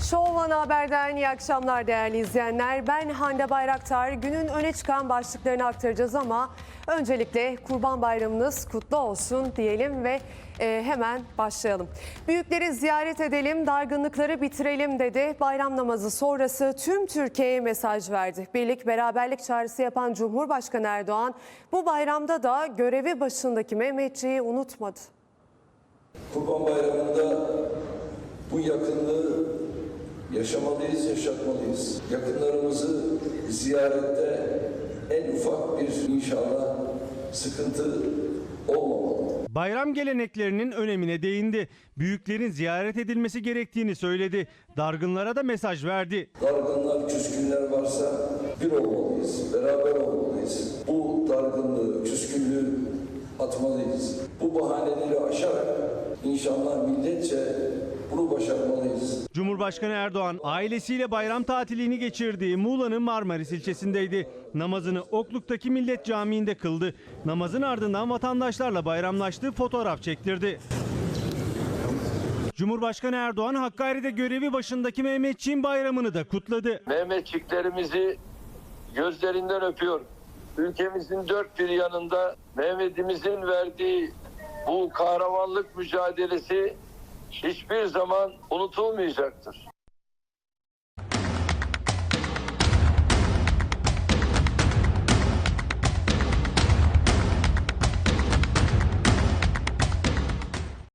One Haber'den iyi akşamlar değerli izleyenler. Ben Hande Bayraktar. Günün öne çıkan başlıklarını aktaracağız ama öncelikle Kurban Bayramınız kutlu olsun diyelim ve e, hemen başlayalım. Büyükleri ziyaret edelim, dargınlıkları bitirelim dedi. Bayram namazı sonrası tüm Türkiye'ye mesaj verdi. Birlik beraberlik çağrısı yapan Cumhurbaşkanı Erdoğan bu bayramda da görevi başındaki Mehmetçiği unutmadı. Kurban Bayramı'nda bu yakınlığı yaşamalıyız, yaşatmalıyız. Yakınlarımızı ziyarette en ufak bir inşallah sıkıntı olmamalı. Bayram geleneklerinin önemine değindi. Büyüklerin ziyaret edilmesi gerektiğini söyledi. Dargınlara da mesaj verdi. Dargınlar, küskünler varsa bir olmalıyız, beraber olmalıyız. Bu dargınlığı, küskünlüğü atmalıyız. Bu bahaneleri aşarak inşallah milletçe bunu başarmalıyız. Cumhurbaşkanı Erdoğan ailesiyle bayram tatilini geçirdiği Muğla'nın Marmaris ilçesindeydi. Namazını Okluk'taki Millet Camii'nde kıldı. Namazın ardından vatandaşlarla bayramlaştı, fotoğraf çektirdi. Cumhurbaşkanı Erdoğan Hakkari'de görevi başındaki Mehmetçiğin bayramını da kutladı. Mehmetçiklerimizi gözlerinden öpüyorum. Ülkemizin dört bir yanında Mehmet'imizin verdiği bu kahramanlık mücadelesi hiçbir zaman unutulmayacaktır.